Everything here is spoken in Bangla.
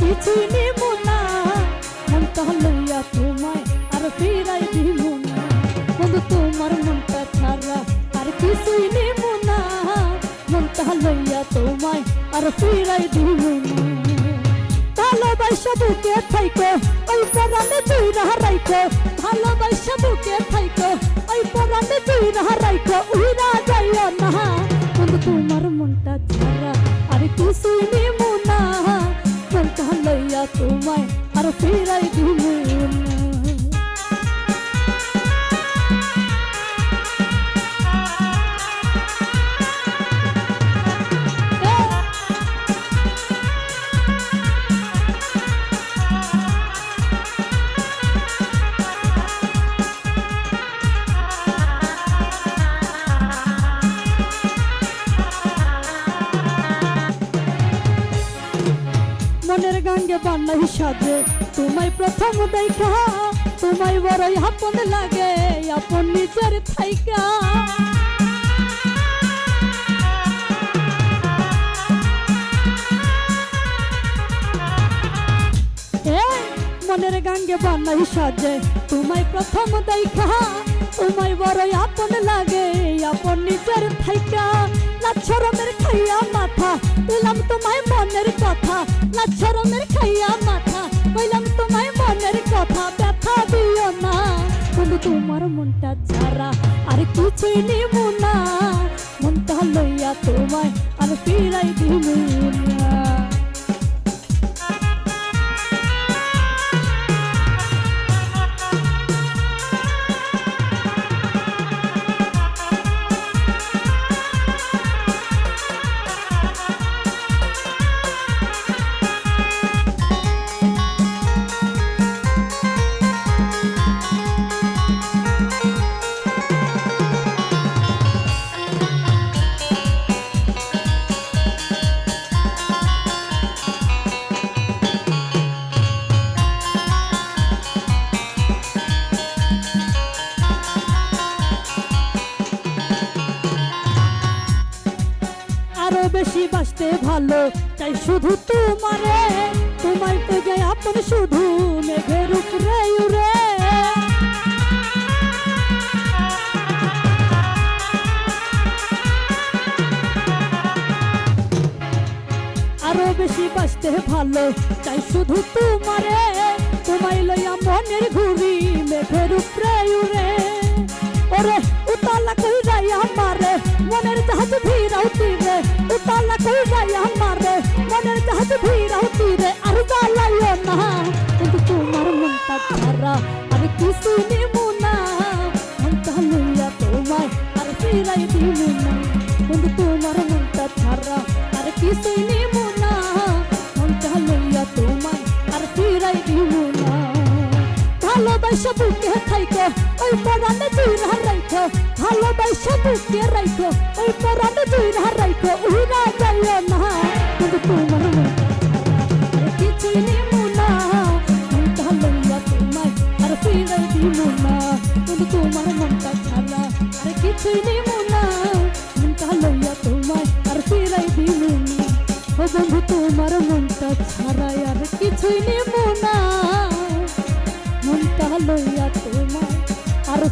কিছুই নিব না। মনটা লইয়া তোমায় আর ফিরাই দিব না। বন্ধু, তোমার মনটা ছাড়া আর কিছুই নিব না। মনটা লইয়া তোমায় আর ফিরাই দিব না। ভালোবাসা বুকে থাইকো, ওই পরাণে তুই রাইকো ভালোবাসা বুকে থাইকো, ওই পরাণে তুই রাইকো উইরা যাইও না। মনের গাঙ্গে বান্নাই সাজে। তোমায় প্রথম দেখা, তোমায় বড়ই আপন লাগে, আপন নিজের থাইকা। মনের গাঙ্গে বান্নাই সাজে, তোমায় প্রথম দেখা, তোমায় বড়ই আপন লাগে, আপন নিজের থাইকা। লাচ্ছরমের খাইয়া কথা লাচ্ছরমের খাইয়া মাথা, কইলাম তোমায় মনের কথা ব্যথা দিও না। বন্ধু, তোমার মনটা ছাড়া আর কিছুই নিব না। মনটা লইয়া তোমায় আর ফিরাই দিব না। বেশি বাঁচতে ভালো চাই শুধু তোমারে, তোমায় তো যাই আপন শুধু মেঘের উপরে উড়ে। আরও বেশি বাঁচতে ভালো চাই শুধু তোমারে, তোমায় লইয়া মনের ঘুরি যাই আমারে, মনের জাহাজ ভিড়াও তীরে আর জ্বালাইও না। কিন্তু তোমার মনটা ছাড়া আর কিছু নিব না। মনটা লইয়া তোমায় আর ফিরাই দিব না। কিন্তু তোমার মনটা ছাড়া আর কিছু নিব না। মনটা লইয়া তোমায় আর ফিরাই দিব না। ভালোবাসা বুকে থাইকো, ওই পরাণে তুই রাইখো ভালোবাসা বুকে রাইখো, ওই পরাণে তুই রাইখো উড়া যাইও না। দিব না কিন্তু তোমার মনটা ছাড়া আর কিছুই নিব না, মনটা লইয়া তোমায় আর ফিরাই দিব না। ও বন্ধু, তোমার মনটা ছাড়া আর কিছুই নিব না। মনটা লইয়া তোমায় আর